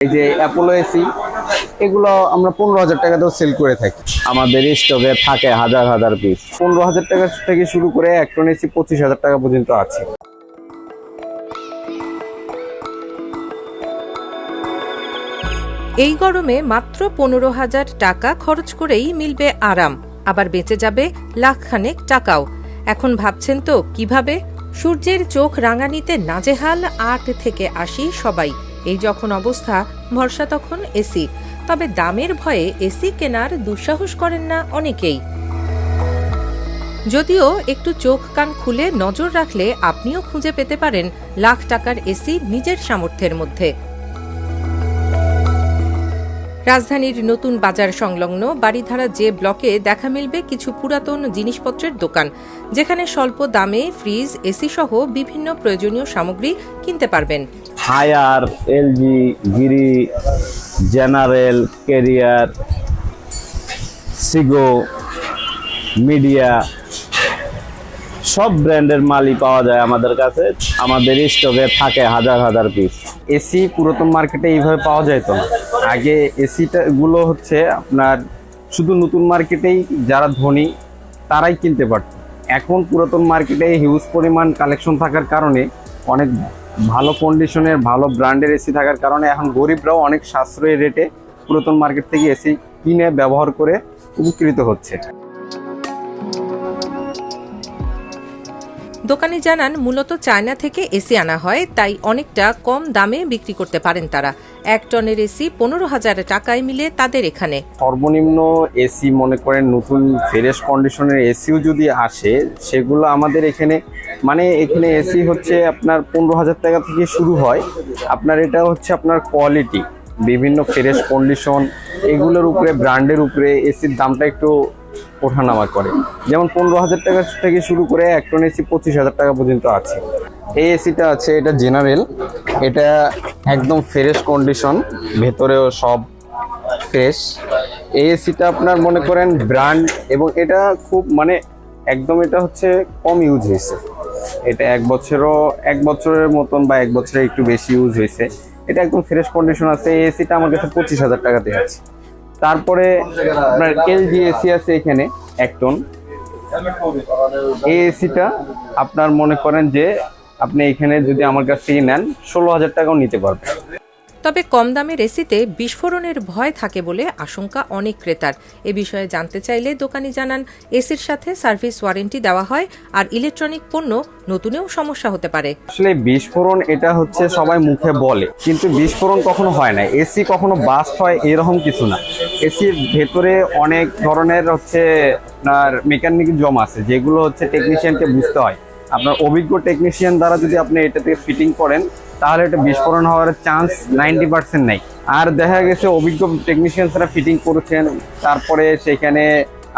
এই যে Apollo AC এগুলো আমরা পনেরো হাজার টাকাতেও সেল করে থাকি। আমাদের স্টকে থাকে হাজার হাজার পিস পনেরো হাজার টাকা থেকে শুরু করে এক টন এসি পঁচিশ হাজার টাকা পর্যন্ত আছে। এই গরমে মাত্র পনেরো হাজার টাকা খরচ করেই মিলবে আরাম, আবার বেঁচে যাবে লাখখানেক টাকাও। এখন ভাবছেন তো কীভাবে? সূর্যের চোখ রাঙানিতে নাজেহাল আট থেকে আশি সবাই। এই যখন অবস্থা, ভরসা তখন এসি। তবে দামের ভয়ে এসি কেনার দুঃসাহস করেন না অনেকেই। যদিও একটু চোখ কান খুলে নজর রাখলে আপনিও খুঁজে পেতে পারেন লাখ টাকার এসি নিজের সামর্থ্যের মধ্যে। রাজধানীর নতুন বাজার সংলগ্ন বাড়িধারা যে ব্লকে দেখা মিলবে কিছু পুরাতন জিনিসপত্রের দোকান যেখানে স্বল্প দামে ফ্রিজ এসি সহ বিভিন্ন প্রয়োজনীয় সামগ্রী কিনতে পারবেন। হায়ার এলজি গিরি জেনারেল কেরিয়ার সিগো মিডিয়া সব ব্র্যান্ডের মালই পাওয়া যায় আমাদের কাছে। আমাদের স্টকে থাকে হাজার হাজার পিস। এসি পুরাতন মার্কেটে এইভাবে পাওয়া যেত না? আগে এসিটা গুলো হচ্ছে আপনার শুধু নতুন মার্কেটেই যারা ধনী, তারাই কিনতে পারত। এখন পুরাতন মার্কেটে হিউজ পরিমাণ কালেকশন থাকার কারণে অনেক ভালো কন্ডিশনের ভালো ব্র্যান্ডের এসি থাকার কারণে এখন গরিবরাও অনেক সাশ্রয়ী রেটে পুরাতন মার্কেট থেকে এসি কিনে ব্যবহার করে উপকৃত হচ্ছে। দোকানি জানান, মূলত চায়না থেকে এসি আনা হয়, তাই অনেকটা কম দামে বিক্রি করতে পারেন তারা। এক টনের এসি পনেরো হাজার টাকায় মিলে তাদের এখানে। সর্বনিম্ন এসি মনে করেন নতুন ফ্রেশ কন্ডিশনের এসিও যদি আসে, সেগুলো আমাদের এখানে মানে এখানে এসি হচ্ছে আপনার পনেরো হাজার টাকা থেকে শুরু হয়। আপনার এটা হচ্ছে আপনার কোয়ালিটি বিভিন্ন ফ্রেশ কন্ডিশন, এগুলোর উপরে, ব্র্যান্ডের উপরে এসির দামটা একটু ওঠানামা করে। যেমন পনেরো হাজার টাকা থেকে শুরু করে এক টন এসি পঁচিশ হাজার টাকা পর্যন্ত আছে। এই এসিটা আছে, এটা জেনারেল এটা একদম ফ্রেশ কন্ডিশন ভেতরেও সব ফ্রেশ এই এসিটা আপনার মনে করেন ব্র্যান্ড এবং এটা খুব মানে একদম এটা হচ্ছে কম ইউজ হয়েছে। এটা এক বছরও, এক বছরের মতন বা এক বছরে একটু বেশি ইউজ হয়েছে। এটা একদম ফ্রেশ কন্ডিশন আছে, এই এসিটা আমার কাছে পঁচিশ হাজার টাকাতে আছে। তারপরে আপনার এলজি এসি আছে এখানে এক টন। এই এসিটা আপনার মনে করেন যে আপনি এখানে যদি আমার কাছ থেকে নেন ষোলো হাজার টাকাও নিতে পারবেন। তবে কম দামের এসিতে বিস্ফোরণের ভয় থাকে বলে আশঙ্কা অনেক ক্রেতার। এ বিষয়ে জানতে চাইলে দোকানি জানান, এসির সাথে সার্ভিস ওয়ারেন্টি দেওয়া হয় আর ইলেকট্রনিক পণ্য নতুনেও সমস্যা হতে পারে। আসলে বিস্ফোরণ এটা হচ্ছে সবাই মুখে বলে, কিন্তু বিস্ফোরণ কখনো হয় না। এসি কখনো বাস্ট হয় এরকম কিছু না। এসির ভেতরে অনেক ধরনের হচ্ছে আপনার মেকানিক জম আছে, যেগুলো হচ্ছে টেকনিশিয়ানকে বুঝতে হয়। আপনার অভিজ্ঞ টেকনিশিয়ান দ্বারা যদি আপনি এটাতে ফিটিং করেন তাহলে এটা বিস্ফোরণ হওয়ার চান্স নাইনটি পার্সেন্ট নেই। আর দেখা গেছে, অভিজ্ঞ টেকনিশিয়ানসরা ফিটিং করেছেন। তারপরে সেখানে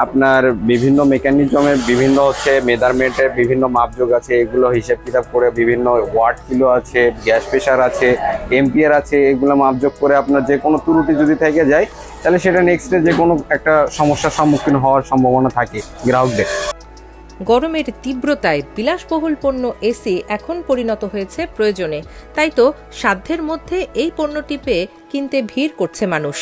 আপনার বিভিন্ন মেকানিজমের বিভিন্ন হচ্ছে মেজারমেন্টের বিভিন্ন মাপযোগ আছে। এগুলো হিসাব কিতাব করে বিভিন্ন ওয়াট কিলো আছে গ্যাস প্রেশার আছে এমপিআর আছে, এগুলো মাপযোগ করে আপনার যে কোনো ত্রুটি যদি থেকে যায়, তাহলে সেটা নেক্সটে যে কোনো একটা সমস্যার সম্মুখীন হওয়ার সম্ভাবনা থাকে গ্রাহকদের গরমের তীব্রতায় বিলাসবহুল পণ্য এসি এখন পরিণত হয়েছে প্রয়োজনে। তাই তো সাধ্যের মধ্যে এই পণ্যটি পেয়ে কিনতে ভিড় করছে মানুষ।